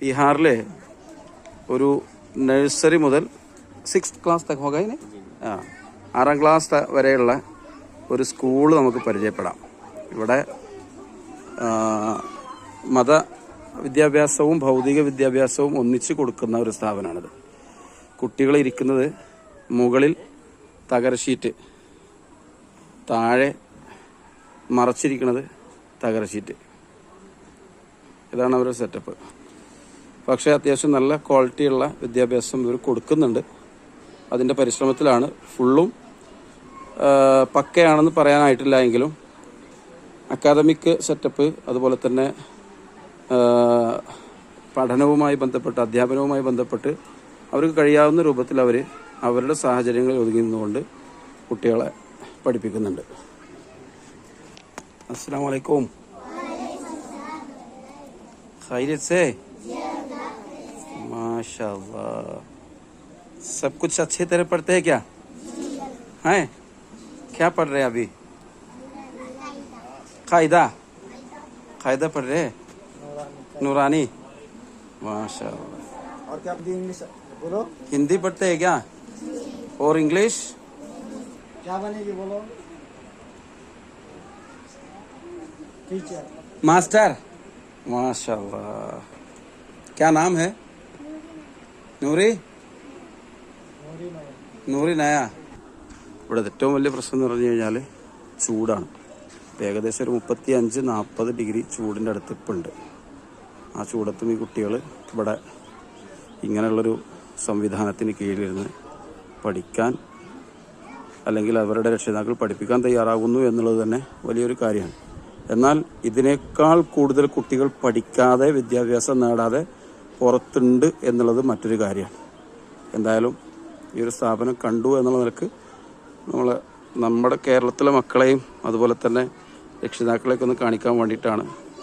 ബീഹാറിലെ ഒരു നഴ്സറി മുതൽ സിക്സ് ക്ലാസ് തക് ആ ആറാം ക്ലാസ് വരെയുള്ള ഒരു സ്കൂൾ നമുക്ക് പരിചയപ്പെടാം. ഇവിടെ മത വിദ്യാഭ്യാസവും ഭൗതിക വിദ്യാഭ്യാസവും ഒന്നിച്ച് കൊടുക്കുന്ന ഒരു സ്ഥാപനമാണിത്. കുട്ടികൾ ഇരിക്കുന്നത് മുകളിൽ തകരശീറ്റ് താഴെ മറച്ചിരിക്കുന്നത് തകരശീറ്റ് ഇതാണ് അവരുടെ സെറ്റപ്പ് പക്ഷേ അത്യാവശ്യം നല്ല ക്വാളിറ്റിയുള്ള വിദ്യാഭ്യാസം ഇവർ കൊടുക്കുന്നുണ്ട്. അതിന്റെ പരിശ്രമത്തിലാണ് ഫുള്ളും. പക്കയാണെന്ന് പറയാനായിട്ടില്ല എങ്കിലും അക്കാദമിക് സെറ്റപ്പ് അതുപോലെ തന്നെ പഠനവുമായി ബന്ധപ്പെട്ട് അധ്യാപനവുമായി ബന്ധപ്പെട്ട് അവർക്ക് കഴിയാവുന്ന രൂപത്തിൽ അവർ അവരുടെ സാഹചര്യങ്ങൾ ഒതുങ്ങി നിന്നുകൊണ്ട് കുട്ടികളെ പഠിപ്പിക്കുന്നുണ്ട്. അസ്സാം വലൈക്കും ഹൈരസേ माशाल्लाह। सब कुछ अच्छे तरह पढ़ते हैं क्या? हैं? क्या पढ़ रहे हैं अभी? कायदा। कायदा पढ़ रहे हैं? नूरानी। माशाल्लाह। और क्या इंग्लिश बोलो? हिंदी पढ़ते हैं क्या? और इंग्लिश? क्या बनेगी बोलो? टीचर। मास्टर। माशाल्लाह। क्या नाम है? നൂറി? നയ. ഇവിടെ ഏറ്റവും വലിയ പ്രശ്നം എന്ന് പറഞ്ഞു കഴിഞ്ഞാൽ ചൂടാണ്. ഏകദേശം ഒരു മുപ്പത്തി അഞ്ച് നാൽപ്പത് ഡിഗ്രി ചൂടിന്റെ അടുത്ത് ഇപ്പം ഉണ്ട്. ആ ചൂടത്തും ഈ കുട്ടികൾ ഇവിടെ ഇങ്ങനെയുള്ളൊരു സംവിധാനത്തിന് കീഴിലിരുന്ന് പഠിക്കാൻ അല്ലെങ്കിൽ അവരുടെ രക്ഷിതാക്കൾ പഠിപ്പിക്കാൻ തയ്യാറാകുന്നു എന്നുള്ളത് തന്നെ വലിയൊരു കാര്യമാണ്. എന്നാൽ ഇതിനേക്കാൾ കൂടുതൽ കുട്ടികൾ പഠിക്കാതെ വിദ്യാഭ്യാസം നേടാതെ പുറത്തുണ്ട് എന്നുള്ളത് മറ്റൊരു കാര്യമാണ് എന്തായാലും ഈ ഒരു സ്ഥാപനം കണ്ടു എന്നുള്ള നിലയ്ക്ക് നമ്മൾ നമ്മുടെ കേരളത്തിലെ മക്കളെയും അതുപോലെ തന്നെ രക്ഷിതാക്കളെയൊക്കെ ഒന്ന് കാണിക്കാൻ വേണ്ടിയിട്ടാണ്